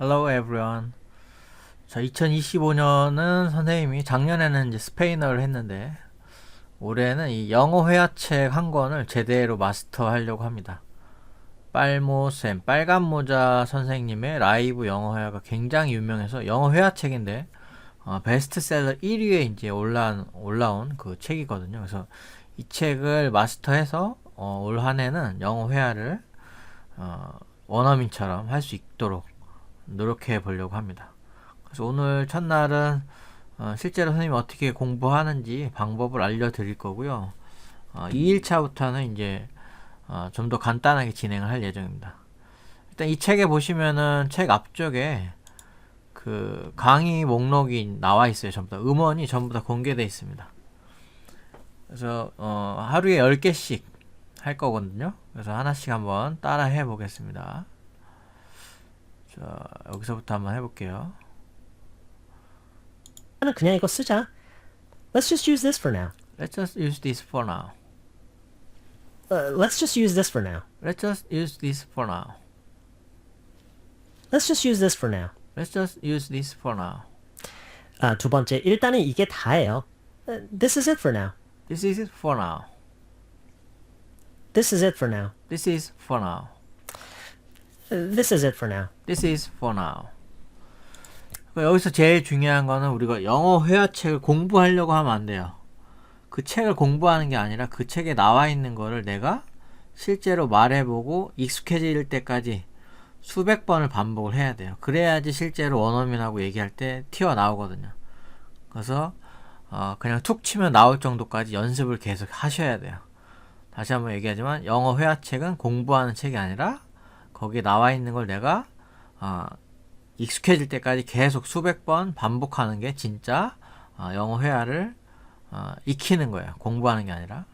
Hello everyone. 자, 2025년은 선생님이 작년에는 이제 스페인어를 했는데 올해는 이 영어 회화책 한 권을 제대로 마스터하려고 합니다. 빨모쌤, 빨간 모자 선생님의 라이브 영어 회화가 굉장히 유명해서 영어 회화책인데 어, 베스트셀러 1위에 이제 올라온, 올라온 그 책이거든요. 그래서 이 책을 마스터해서 어, 올 한해는 영어 회화를 어, 원어민처럼 할 수 있도록 노력해 보려고 합니다. 그래서 오늘 첫날은 어, 실제로 선생님이 어떻게 공부하는지 방법을 알려드릴 거고요. 어, 2일차부터는 이제 어, 좀 더 간단하게 진행을 할 예정입니다. 일단 이 책에 보시면은 책 앞쪽에 그 강의 목록이 나와 있어요. 전부 다 음원이 전부 다 공개되어 있습니다. 그래서 어, 하루에 10개씩 할 거거든요. 그래서 하나씩 한번 따라 해 보겠습니다. 자, 여기서부터 한번 해볼게요. 나는 그냥 이거 쓰자. Let's just use this for now. Let's just use this for now. Uh, let's just use this for now. Let's just use this for now. Let's just use this for now. Let's just use this for now. 아, 두 번째, 일단은 이게 다예요. Uh, this is it for now. This is it for now. This is it for now. This is for now. This is it for now. This is for now. 그러니까 여기서 제일 중요한 거는 우리가 영어 회화책을 공부하려고 하면 안 돼요. 그 책을 공부하는 게 아니라 그 책에 나와 있는 거를 내가 실제로 말해보고 익숙해질 때까지 수백 번을 반복을 해야 돼요. 그래야지 실제로 원어민하고 얘기할 때 튀어나오거든요. 그래서 어, 그냥 툭 치면 나올 정도까지 연습을 계속 하셔야 돼요. 다시 한번 얘기하지만 영어 회화책은 공부하는 책이 아니라 거기에 나와 있는 걸 내가 어, 익숙해질 때까지 계속 수백 번 반복하는 게 진짜 어, 영어 회화를 어, 익히는 거예요. 공부하는 게 아니라.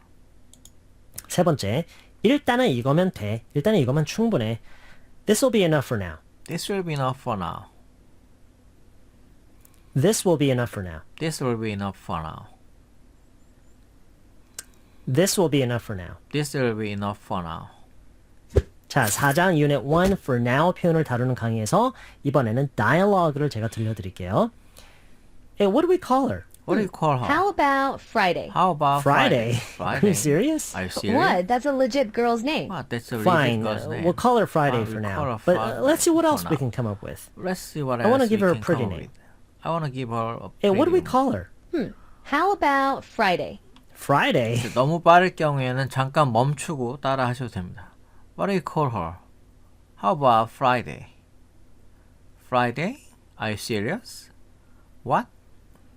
세 번째, 일단은 이거면 돼. 일단은 이거면 충분해. This will be enough for now. This will be enough for now. This will be enough for now. This will be enough for now. This will be enough for now. This will be enough for now. 자, 4장 Unit 1 For Now 표현을 다루는 강의에서 이번에는 dialogue를 제가 들려드릴게요. Hey, what do we call her? What do you call her? How about Friday? How about Friday. Friday? Are you serious? Are you serious? What? That's a legit girl's name. What? That's a Fine, ridiculous uh, name. we'll call her Friday Fine, for we'll call now. her But Fri- uh, let's see what else for we now. can come up with. Let's see what I else wanna we give her a can pretty come name. with. I want to give her a Hey, what do we pretty call her? How about Friday? Friday. name. 너무 빠를 경우에는 잠깐 멈추고 따라 하셔도 됩니다. What do you call her? How about Friday? Friday? Are you serious? What?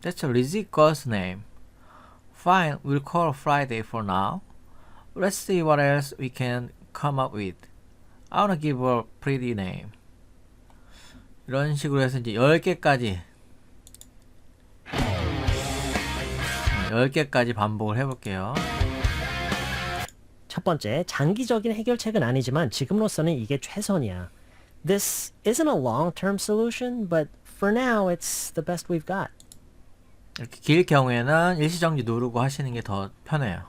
That's a ridiculous name. Fine, we'll call her Friday for now. Let's see what else we can come up with. I wanna give her a pretty name. 이런 식으로 해서 이제 10개까지 10개까지 반복을 해볼게요. 첫 번째, 장기적인 해결책은 아니지만 지금로서는 이게 최선이야. This isn't a long-term solution, but for now it's the best we've got. 이렇게 길 경우에는 일시정지 누르고 하시는 게 더 편해요.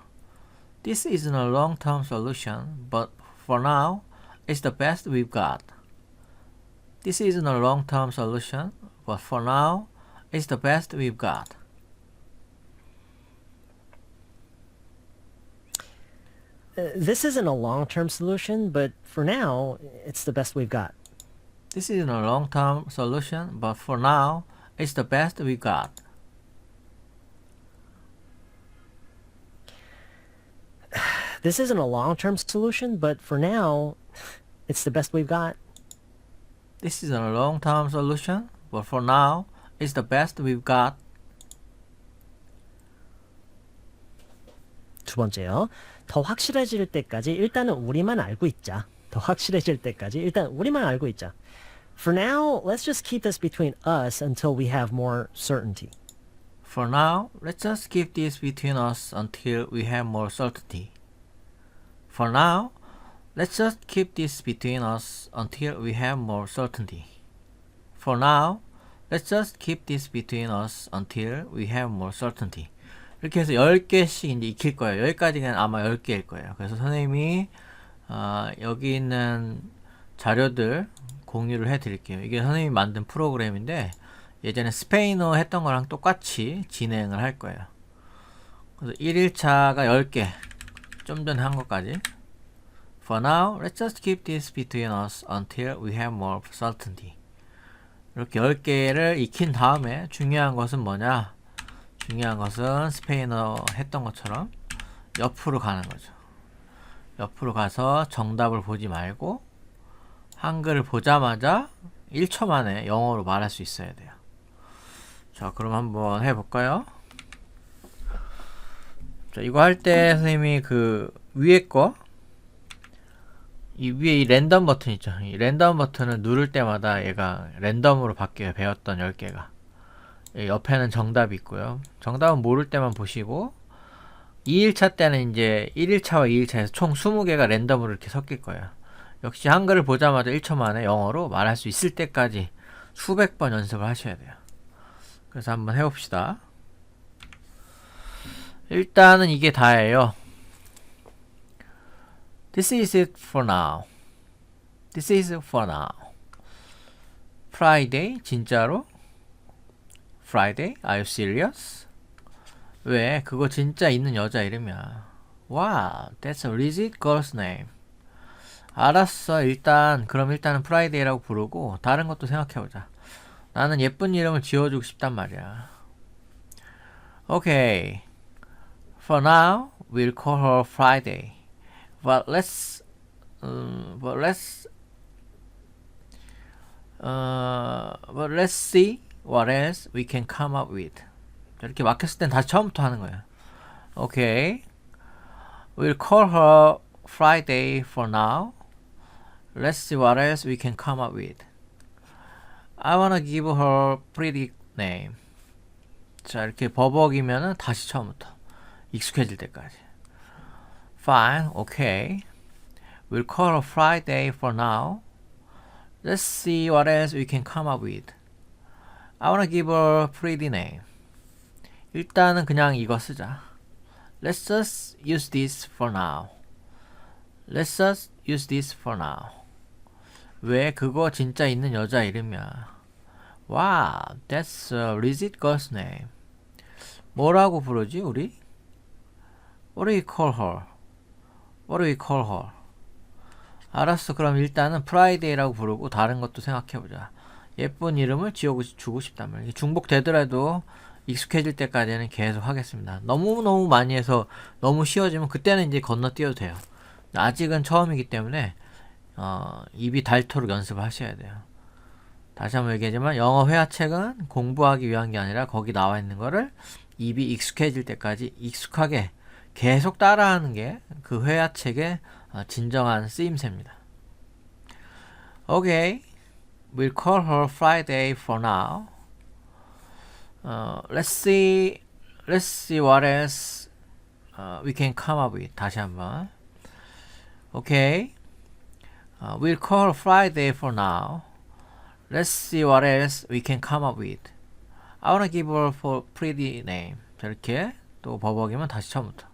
This isn't a long-term solution, but for now, it's the best we've got. This isn't a long-term solution, but for now, it's the best we've got. this isn't a long-term solution, but for now it's the best we've got. This isn't a long-term solution, but for now, it's the best we've got. This isn't a long-term solution, but for now it's the best we've got. This isn't a long-term solution, but for now, it's the best we've got. 두 번째요. 더 확실해질 때까지 일단은 우리만 알고 있자. 더 확실해질 때까지 일단 우리만 알고 있자. For now, let's just keep this between us until we have more certainty. For now, let's just keep this between us until we have more certainty. For now, let's just keep this between us until we have more certainty. For now, let's just keep this between us until we have more certainty. 이렇게 해서 10개씩 이제 익힐 거예요. 여기까지는 아마 10개일 거예요. 그래서 선생님이 어, 여기 있는 자료들 공유를 해 드릴게요. 이게 선생님이 만든 프로그램인데 예전에 스페인어 했던 거랑 똑같이 진행을 할 거예요. 그래서 1일차가 10개. 좀 전에 한 것까지. For now, let's just keep this between us until we have more certainty. 이렇게 10개를 익힌 다음에 중요한 것은 뭐냐? 중요한 것은 스페인어 했던 것처럼 옆으로 가는 거죠. 옆으로 가서 정답을 보지 말고 한글을 보자마자 1초 만에 영어로 말할 수 있어야 돼요. 자, 그럼 한번 해볼까요? 자, 이거 할 때 선생님이 그 위에 거, 이 위에 이 랜덤 버튼 있죠. 이 랜덤 버튼을 누를 때마다 얘가 랜덤으로 바뀌어요. 배웠던 10개가. 옆에는 정답이 있고요. 정답은 모를 때만 보시고, 2일차 때는 이제 1일차와 2일차에서 총 20개가 랜덤으로 이렇게 섞일 거예요. 역시 한글을 보자마자 1초 만에 영어로 말할 수 있을 때까지 수백 번 연습을 하셔야 돼요. 그래서 한번 해봅시다. 일단은 이게 다예요. This is it for now. This is it for now. Friday 진짜로? Friday? Are you serious? 왜? 그거 진짜 있는 여자 이름이야. Wow, that's a legit girl's name. 알았어. 일단 그럼 일단은 프라이데이라고 부르고 다른 것도 생각해보자. 나는 예쁜 이름을 지어주고 싶단 말이야. Okay. For now, we'll call her Friday. But let's, um, but let's, uh, but let's see what else we can come up with. 자, 이렇게 막혔을 땐 다시 처음부터 하는 거야. Okay. We'll call her Friday for now. Let's see what else we can come up with. I wanna give her pretty name. 자, 이렇게 버벅이면은 다시 처음부터 익숙해질 때까지. Fine, okay. We'll call her Friday for now. Let's see what else we can come up with. I wanna give her pretty name. 일단은 그냥 이거 쓰자. Let's just use this for now. Let's just use this for now. 왜 그거 진짜 있는 여자 이름이야. Wow, that's a legit girl's name. 뭐라고 부르지 우리? What do we call her? What do we call her? 알았어. 그럼 일단은 프라이데이라고 부르고 다른 것도 생각해 보자. 예쁜 이름을 지어주고 말이야. 중복되더라도 익숙해질 때까지는 계속 하겠습니다. 너무너무 많이 해서 너무 쉬워지면 그때는 이제 건너뛰어도 돼요. 아직은 처음이기 때문에 어, 입이 닳도록 연습을 하셔야 돼요. 다시 한번 얘기하지만 영어 회화책은 공부하기 위한 게 아니라 거기 나와 있는 거를 입이 익숙해질 때까지 익숙하게 계속 따라하는 게 그 회화책의 어, 진정한 쓰임새입니다. Okay, we'll call her Friday for now. Uh, let's see, let's see what else uh, we can come up with. 다시 한번. Okay, uh, we'll call her Friday for now. Let's see what else we can come up with. I wanna give her a pretty name. 자, 이렇게 또 버벅이면 다시 처음부터.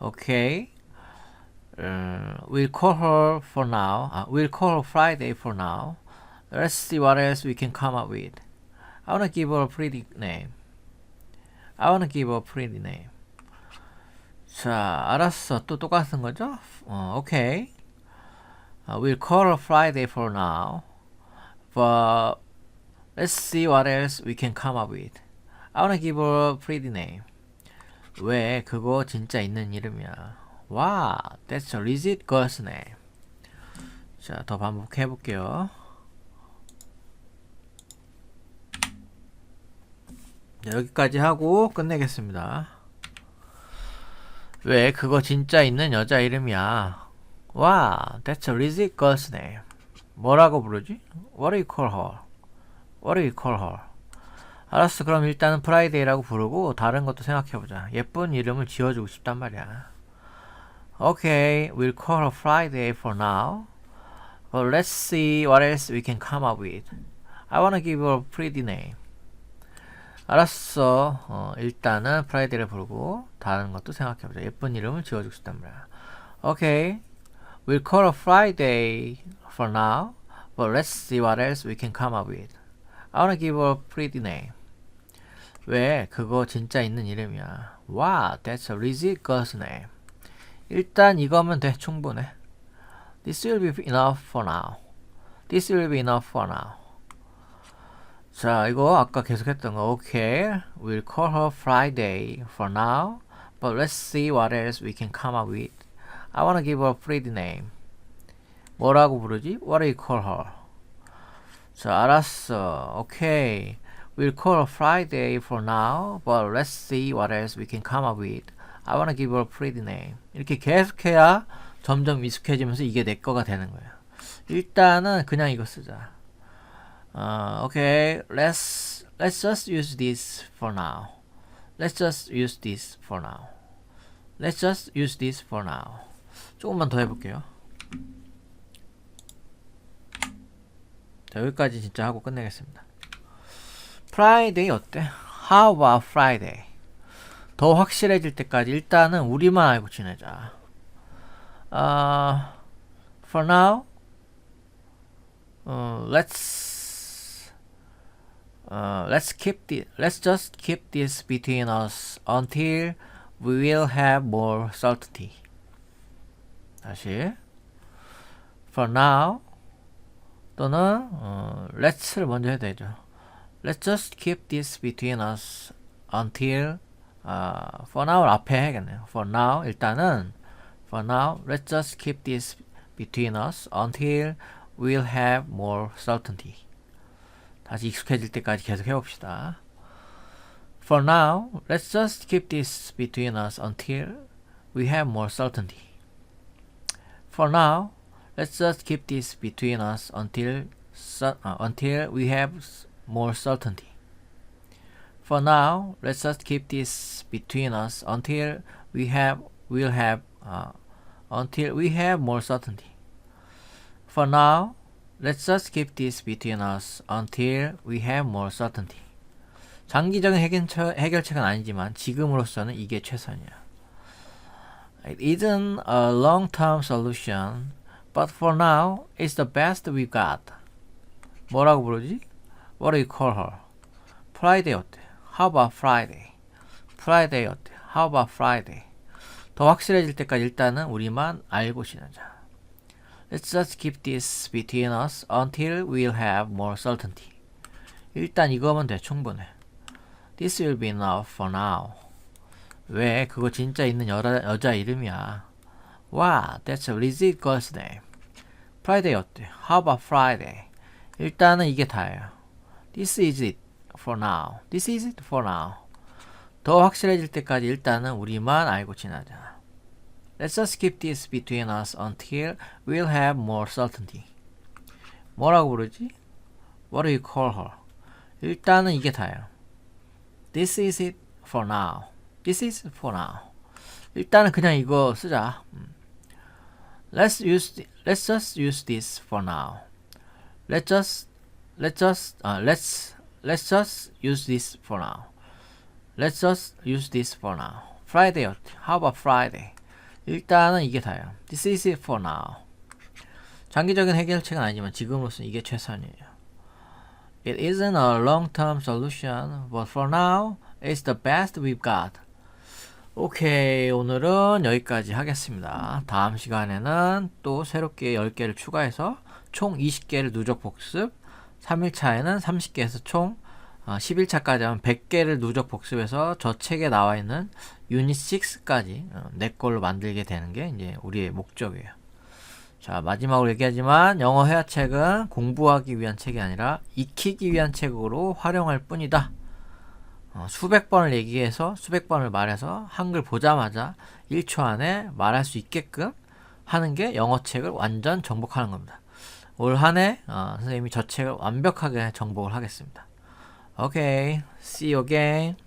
Okay. Uh, we'll call her for now. 아, we'll call her Friday for now. Let's see what else we can come up with. I wanna give her a pretty name. I wanna give her a pretty name. 자, 알았어. 또 똑같은 거죠? 어, okay. Uh, we'll call her Friday for now. But let's see what else we can come up with. I wanna give her a pretty name. 왜 그거 진짜 있는 이름이야. 와, that's a legit girl's name. 자, 더 반복해 볼게요. 여기까지 하고 끝내겠습니다. 왜 그거 진짜 있는 여자 이름이야. 와, that's a legit girl's name. 뭐라고 부르지? What do you call her? What do you call her? 알았어. 그럼 일단은 프라이데이라고 부르고 다른 것도 생각해보자. 예쁜 이름을 지어주고 싶단 말이야. Okay, we'll call her Friday for now. But let's see what else we can come up with. I wanna give her a pretty name. 알았어. 어, 일단은 프라이데이를 부르고 다른 것도 생각해보자. 예쁜 이름을 지어주고 싶단 말이야. Okay, we'll call her Friday for now. But let's see what else we can come up with. I wanna give a pretty name. 왜 그거 진짜 있는 이름이야. Wow, that's a legit girl's name. 일단 이거면 돼 충분해. This will be enough for now. This will be enough for now. 자, 이거 아까 계속했던 거. Okay, we'll call her Friday for now. But let's see what else we can come up with. I wanna give her a pretty name. 뭐라고 부르지? What do you call her? 자, 알았어. Okay. We'll call her Friday for now, but let's see what else we can come up with. I wanna give her a pretty name. 이렇게 계속해야 점점 익숙해지면서 이게 내 거가 되는 거예요. 일단은 그냥 이거 쓰자. 어, okay, let's let's just use this for now. Let's just use this for now. Let's just use this for now. 조금만 더 해볼게요. 자, 여기까지 진짜 하고 끝내겠습니다. Friday 어때? How about Friday? 더 확실해질 때까지 일단은 우리만 알고 지내자. 아, for now, 어, let's uh, let's keep the let's just keep this between us until we will have more certainty. 다시 for now 또는 어, let's를 먼저 해야 되죠. Let's just keep this between us until 아, for now 앞에 해야겠네요. For now 일단은 for now let's just keep this between us until we'll have more certainty. 다시 익숙해질 때까지 계속 해봅시다. For now, let's just keep this between us until we have more certainty. For now, let's just keep this between us until cer- uh, until we have s- more certainty. For now, let's just keep this between us until we have will have uh, until we have more certainty. For now, let's just keep this between us until we have more certainty. 장기적인 해결책, 해결책은 아니지만 지금으로서는 이게 최선이야. It isn't a long-term solution, but for now, it's the best we got. 뭐라고 부르지? What do you call her? Friday 어때? How about Friday? Friday 어때? How about Friday? 더 확실해질 때까지 일단은 우리만 알고 지내자. Let's just keep this between us until we'll have more certainty. 일단 이거면 돼 충분해. This will be enough for now. 왜 그거 진짜 있는 여자, 여자 이름이야. Wow, that's a legit girl's name. Friday 어때? How about Friday? 일단은 이게 다예요. This is it for now. This is it for now. 더 확실해질 때까지 일단은 우리만 알고 지나자. Let's just keep this between us until we'll have more certainty. 뭐라고 부르지? What do you call her? 일단은 이게 다예요. This is it for now. This is for now. 일단은 그냥 이거 쓰자. 음. Let's use thi- let's just use this for now. Let's just let's just uh, let's let's just use this for now. Let's just use this for now. Friday 어때? How about Friday? 일단은 이게 다예요. This is it for now. 장기적인 해결책은 아니지만 지금으로서는 이게 최선이에요. It isn't a long-term solution, but for now, it's the best we've got. 오케이, 오늘은 여기까지 하겠습니다. 다음 시간에는 또 새롭게 10개를 추가해서 총 20개를 누적 복습, 3일차에는 30개에서 총 11차까지 하면 100개를 누적 복습해서 저 책에 나와 있는 유닛 6까지 내 걸로 만들게 되는 게 이제 우리의 목적이에요. 자, 마지막으로 얘기하지만 영어 회화 책은 공부하기 위한 책이 아니라 익히기 위한 책으로 활용할 뿐이다. 어, 수백 번을 얘기해서 수백 번을 말해서 한글 보자마자 1초 안에 말할 수 있게끔 하는 게 영어 책을 완전 정복하는 겁니다. 올 한해 어, 선생님이 저 책을 완벽하게 정복을 하겠습니다. 오케이, see you again.